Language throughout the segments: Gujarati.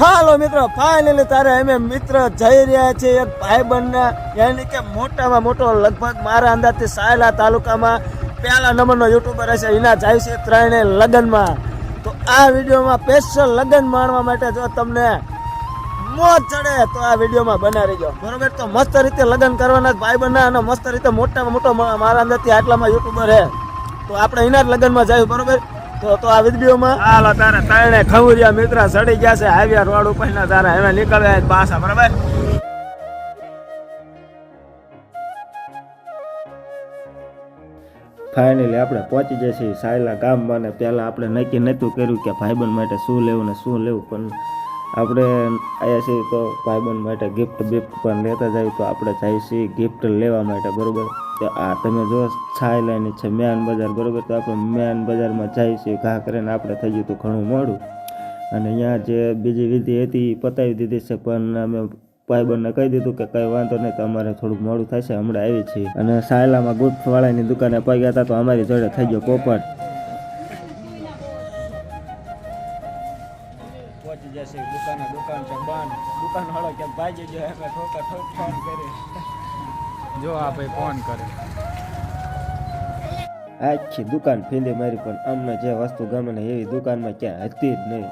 હાલો મિત્રો ફાઇનલી તારે અમે મિત્ર જઈ રહ્યા છે એક ભાઈબંધના. યાની કે મોટામાં મોટો, લગભગ મારા અંદાજથી સાયલા તાલુકામાં પહેલા નંબરનો યુટ્યુબર હશે, એના જાય છે ત્રણે લગ્નમાં. તો આ વિડીયોમાં સ્પેશિયલ લગ્ન માણવા માટે જો તમને મોજ ચડે, તો આ વિડીયોમાં બના રહીજો બરોબર? તો મસ્ત રીતે લગ્ન કરવાના ભાઈબંધના અને મસ્ત રીતે મોટામાં મોટો મારા અંદાજથી આટલામાં યુટ્યુબર હે. તો આપણે એના જ લગ્નમાં જાય બરોબર? તો તો આ વિડીયોમાં હાલો તારે ત્રણે ખવરિયા મિત્ર સડી ગયા છે આવ્યા રોડ ઉપર ના તારા હવે નીકળ્યા પાછા બરાબર? ફાઇનલી આપણે પહોંચી જઈએ છીએ સાયલા ગામમાં ને પહેલાં આપણે નક્કી નહોતું કર્યું કે ભાઈબંધ માટે શું લેવું ને શું લેવું પણ આપણે આવ્યા છીએ તો ભાઈબંધ માટે ગિફ્ટ બિફ્ટ પણ લેતા જાય તો આપણે જઈએ છીએ ગિફ્ટ લેવા માટે, બરાબર? તો આ તમે જો છાયલાની છે મેન બજાર, બરાબર? તો આપણે મેન બજારમાં જઈએ છીએ, ઘા કરીને આપણે થઈ ગયું હતું ઘણું મોડું. અને અહીંયા જે બીજી વિધિ હતી એ પતાવી દીધી છે, પણ અમે ભાઈબંધને કહી દીધું કે કંઈ વાંધો નહીં, તો અમારે થોડુંક મોડું થશે, હમણાં આવી છીએ. અને સાયલામાં ગુફ્ટવાળાની દુકાને પગ્યા હતા, તો અમારી જોડે થઈ ગયો પોપટ. પહોંચી જશે. દુકાને દુકાન છે બંધ દુકાન વાળો કે ભાઈ જજો અમે ઠોકા ઠોક ફોન કરે. જો આ ભાઈ ફોન કરે. આખી દુકાન ફેલી મારી પણ અમને જે વસ્તુ ગમે ને એવી દુકાનમાં ક્યાં હતી જ નહીં.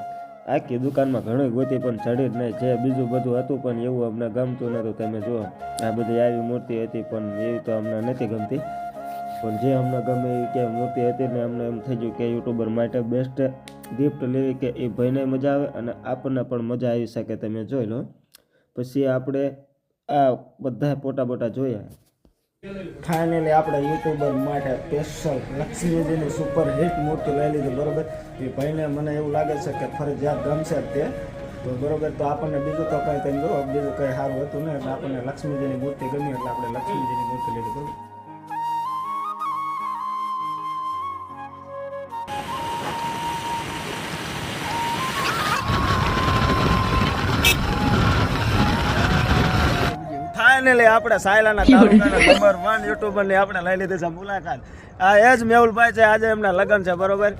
આખી દુકાનમાં ઘણું ગોતી પણ ચડી જ નહીં. જે બીજું બધું હતું પણ એવું અમને ગમતું નહોતું. તમે જુઓ આ બધી આવી મૂર્તિ હતી પણ એવી તો અમને નથી ગમતી. પણ જે અમને ગમે એવી ક્યાંય મૂર્તિ હતી ને અમને એમ થઈ ગયું કે યુટ્યુબર માટે બેસ્ટ ગિફ્ટ લેવી કે એ ભાઈને મજા આવે અને આપણને પણ મજા આવી શકે તમે જોઈ લો. પછી આપણે આ બધા ફોટા બોટા જોયા ફાઇનલી આપણે યુટ્યુબર માટે સ્પેશિયલ લક્ષ્મીજીની સુપર હિટ મૂર્તિ લઈ લીધી, બરોબર? એ ભાઈને મને એવું લાગે છે કે ફરજિયાત ગમશે તે. તો બરોબર, તો આપણને બીજું તો કંઈ તમે જો બીજું કંઈ સારું હતું ને, એટલે આપણને લક્ષ્મીજીની મૂર્તિ ગમી, એટલે આપણે લક્ષ્મીજીની મૂર્તિ લીધી, બરોબર? ફાઇનલી આપણે સાયલાના તાલુકાના નંબર વન યુટ્યુબરની આપણે લઈ લીધી છે મુલાકાત. આ એ જ મેહુલભાઈ છે આજે એમના લગ્ન છે બરોબર?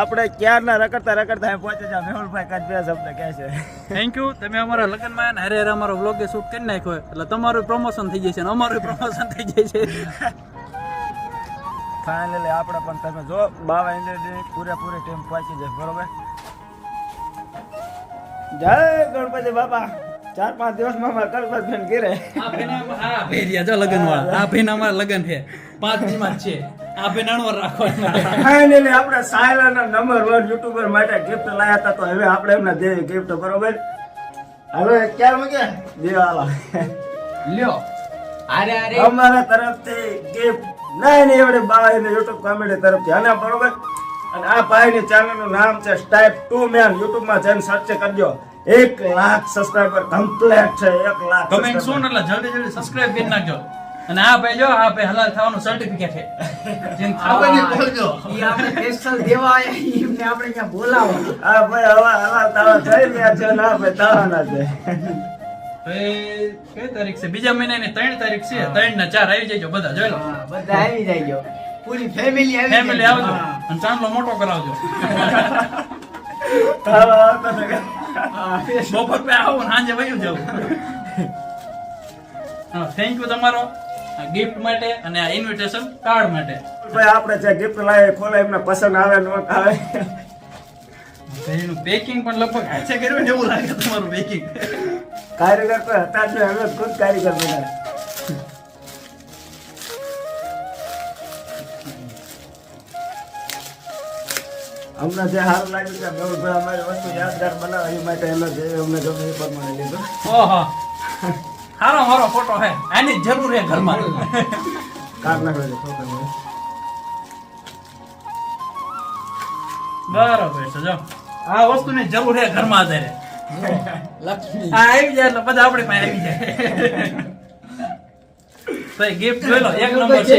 આપણે ક્યારના રખડતા રખડતા રકડતા પહોંચી જાય મેહુલભાઈ કચબિયા બે શબ્દ કહે છે. થેન્ક યુ તમે અમારા લગ્નમાં હરે હરે અમારો વ્લોગ શૂટ કરી નાખ્યો એટલે તમારું પ્રમોશન થઈ જશે ને અમારું પ્રમોશન થઈ જશે. ફાઇનલી આપણે પણ તમે જો બાવા ઇન્ડિયન પૂરેપૂરી ટીમ પહોંચી જાય બરોબર? જય ગણપતિ બાપા. ચાર પાંચ દિવસમાં ઘેરે. આ ભાઈને આમ- આ ભેરિયા જો લગન વાળા આ ભાઈને અમારા લગન છે. પાંચ જ છે. આ નાણવાર રાખવાના ફાઇનલી આપણે સાયલાના નંબર વન યુટ્યુબર માટે ગિફ્ટ લાયા હતા તો હવે આપણે એમને દે ગિફ્ટ બરોબર? હવે ક્યાં મૂકે દેવાલા લ્યો. અરે અરે અમારા તરફથી ગિફ્ટ નહીં નહીં એવડે બાવા યુટ્યુબ કોમેડી તરફથી. અને બરોબર? અને આ ભાઈની ચેનલનું નામ છે સ્ટાઇપ ટુ મેન યુટ્યુબમાં જઈને સર્ચ કરજો. એક લાખ સબસ્ક્રાઇબર કમ્પ્લીટ છે એક લાખ કમેન્ટ શું? એટલે જલ્દી જલ્દી સબસ્ક્રાઇબ કરી નાખજો. અને આ ભાઈ જો આ ભાઈ હલાલ થવાનું સર્ટિફિકેટ છે. જેને ખાવાની બોલજો. ઈ આપણે સ્પેશિયલ દેવા આયા ઈ એમને આપણે અહીંયા બોલાવો. આ ભાઈ હવા હલાલ તાવા થઈ રહ્યા છે ના ભાઈ તાવાના છે. ભાઈ કઈ તારીખ છે? બીજા મહિનાની ત્રણ તારીખ છે. ત્રણ ના ચાર આવી જજો બધા જોઈ લો. બધા આવી જાય પૂરી ફેમિલી આવી ફેમિલી આવજો. અને ચાંદલો મોટો કરાવજો. હા, બપોર પે આવું સાંજે વયું જવું હા થેન્ક યુ તમારો. આ ગિફ્ટ માટે અને આ ઇન્વિટેશન કાર્ડ માટે. ભાઈ આપણે જે ગિફ્ટ લાવીએ ખોલે એમને પસંદ આવે ન આવે. એનું પેકિંગ પણ લગભગ હાથે કર્યું ને એવું લાગે તમારું પેકિંગ કારીગર તો હતા જ હવે ખુદ કારીગર બન્યા. અમને જે સારું લાગ્યું કે મેહુલભાઈ અમારી વસ્તુ યાદગાર બનાવે એ માટે એમને જે અમને ગમે એ પ્રમાણે લીધું. ઓહો. હારો મારો ફોટો હે. આની જરૂર હે ઘરમાં. કાર નાખો છે. ફોટોમાં. બરાબર છે જો. આ વસ્તુની જરૂર હે ઘરમાં અત્યારે. લક્ષ્મી. આ આવી જાય એટલે બધા આપણી પાસે આવી જાય. તો ગિફ્ટ જોઈ લો એક નંબર છે?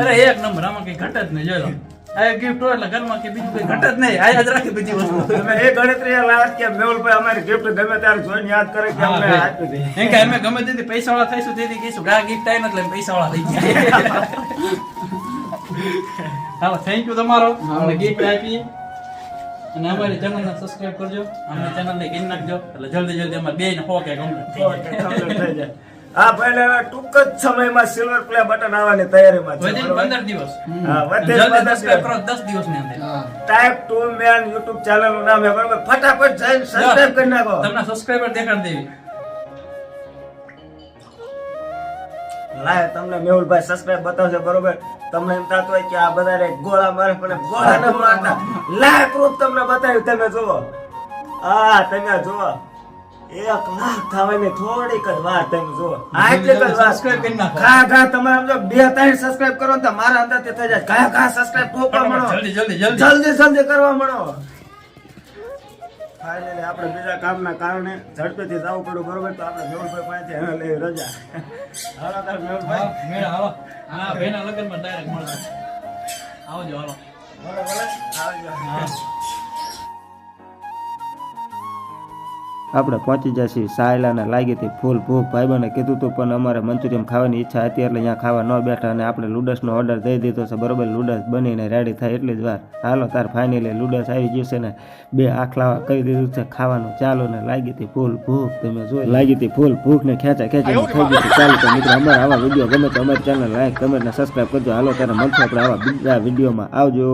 અરે એક નંબર આમાં કઈ ઘટ જ નહીં જોઈ લો. આ ગિફ્ટ હોય એટલે ઘરમાં કે બીજું કઈ ઘટ જ નહીં. આ યાદ રાખી બધી વસ્તુ. અમે એ ગણતરી લાવત કે મેહુલભાઈ અમારી ગિફ્ટ ગમે ત્યારે જોઈને યાદ કરે કે અમે આપ્યું એમ કે અમે ગમે તેથી પૈસા વાળા થઈશું તેથી કહીશું કે આ ગિફ્ટ આવી એટલે પૈસા વાળા થઈ ગયા. હાલો થેન્ક યુ તમારો. અમને ગિફ્ટ આપી અને અમારી ચેનલને સબસ્ક્રાઇબ કરજો. અમને ચેનલને ગીન નાખજો. એટલે જલ્દી જલ્દી અમારે બે ને હો કે કમ્પ્લીટ જાય. થઈ જાય. હા ભાઈ ટૂંક જ સમયમાં સિલ્વર પ્લે બટન આવવાની તૈયારીમાં છે. પંદર દિવસ. હા, દસ દિવસ. ની અંદર. ટાઈપ ટુ મેન યુટ્યુબ ચેનલનું નામ છે બરોબર? ફટાફટ જઈને સબસ્ક્રાઇબ કરી નાખો. તમને સબસ્ક્રાઇબર દેખાડી દેવી. લાય તમને મેહુલભાઈ સબસ્ક્રાઇબ બતાવશે બરોબર? તમને એમ થતું હોય કે આ બધા ગોળા મારે પણ ગોળા ન મારતા. લાય પ્રૂફ તમને બતાવ્યું તમે જુઓ. આ તમે જુઓ. એક લાખ થવાની થોડીક જ વાર તમે જો આ એટલી જ સબસ્ક્રાઇબ કરી નાખો. ઘા ઘા તમારે આમ બે ત્રણ સબસ્ક્રાઇબ કરો ને તો મારા અંદર થઈ જાય. ઘા કા સબસ્ક્રાઇબ ઠોકવા મળો. જલ્દી જલ્દી જલ્દી. જલ્દી જલ્દી કરવા મળો. ફાઇનલી આપણે બીજા કામના કારણે ઝડપેથી જવું પડ્યું બરોબર? તો આપણે મેહુલભાઈ પાસેથી હવે લઈ રજા. હાલો તાર મેહુલભાઈ. મેળ હાલો. હા બેના લગ્નમાં ડાયરેક્ટ મળશે આવજો હાલો. ભલે ભલે આવજો. હા. આપણે પહોંચી જશે. સાયલાને લાગી હતી ફૂલ ભૂખ. ભાઈબંધને કીધું હતું પણ અમારે મંચુરિયમ ખાવાની ઈચ્છા હતી એટલે અહીંયા ખાવા ન બેઠા અને આપણે લૂડસનો ઓર્ડર દઈ દીધો છે. બરોબર લૂડસ બનીને રેડી થાય એટલી જ વાર. હાલો તાર ફાઇનલી લૂડસ આવી ગયું છે ને બે આખલાવા કરી દીધું છે ખાવાનું. ચાલો ને લાગી હતી ફૂલ ભૂખ. તમે જોઈ લાગી હતી ફૂલ ભૂખ ને ખેંચા ખેંચા થઈ ગયું. ચાલો તો મિત્રો અમારે આવા વીડિયો ગમે તો અમારી ચેનલ લાઈક કમેન્ટ ને સબસ્ક્રાઈબ કરજો. હાલો ત્યારે મળશે આપણે આવા બીજા વિડીયોમાં. આવજો.